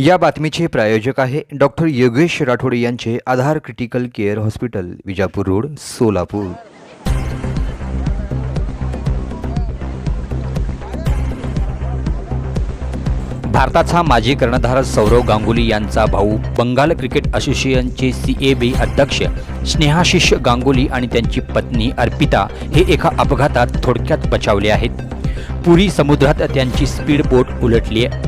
या बातमीचे प्रायोजक आहे डॉक्टर योगेश राठोड यांचे Aadhar critical care hospital Vijapur road Solapur. भारताचा माजी कर्णधार सौरव गांगुली यांचा भाऊ बंगाल क्रिकेट असोसिएशनचे सी ए बी अध्यक्ष स्नेहाशिष गांगुली आणि त्यांची पत्नी अर्पिता हे एका अपघातात थोडक्यात बचावले आहेत. पुरी समुद्रात त्यांची स्पीड बोट उलटली आहे.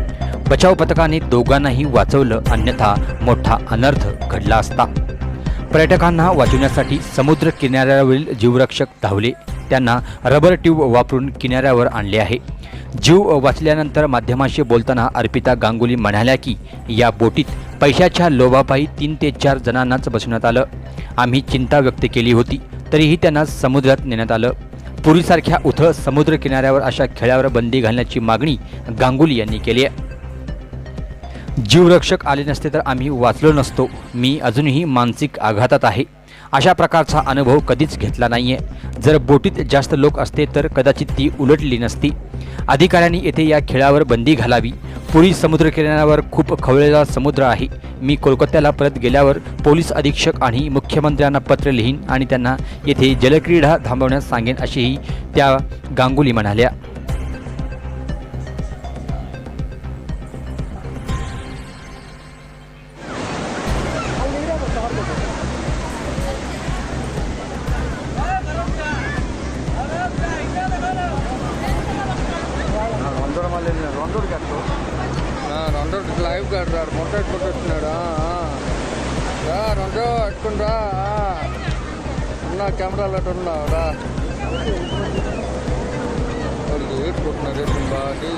बचाव पथकाने दोघांनाही वाचवलं अन्यथा मोठा अनर्थ घडला असता. पर्यटकांना वाचवण्यासाठी समुद्र किनाऱ्यावरील जीवरक्षक धावले. त्यांना रबर ट्यूब वापरून किनाऱ्यावर आणले आहे. जीव वाचल्यानंतर माध्यमाशी बोलताना अर्पिता गांगुली म्हणाल्या की या बोटीत पैशाच्या लोभापायी तीन ते चार जणांनाच बसवण्यात आलं. आम्ही चिंता व्यक्त केली होती तरीही त्यांना समुद्रात नेण्यात आलं. पूर्वीसारख्या उथळ समुद्र किनाऱ्यावर अशा खेळावर बंदी घालण्याची मागणी गांगुली यांनी केली आहे. जीवरक्षक आले नसते तर आम्ही वाचलो नसतो. मी अजूनही मानसिक आघातात आहे. अशा प्रकारचा अनुभव कधीच घेतला नाहीये. जर बोटीत जास्त लोक असते तर कदाचित ती उलटली नसती. अधिकाऱ्यांनी येथे या खेळावर बंदी घालावी. पुरी समुद्रकिनाऱ्यावर खूप खवळलेला समुद्र आहे. मी कोलकात्याला परत गेल्यावर पोलीस अधीक्षक आणि मुख्यमंत्र्यांना पत्र लिहीन आणि त्यांना येथे जलक्रीडा थांबवण्यास सांगेन अशीही त्या गांगुली म्हणाल्या. రెండు లైవ్ గార్డ్ రాడు మొట్ట ఎట్టుకుంటున్నాడు రా రెండు ఎట్టుకుని రా ఉన్నా కెమెరాలు అటు ఉన్నావు రా వాళ్ళు ఏట్టుకుంటున్నారు ఎట్టుకుని బాగా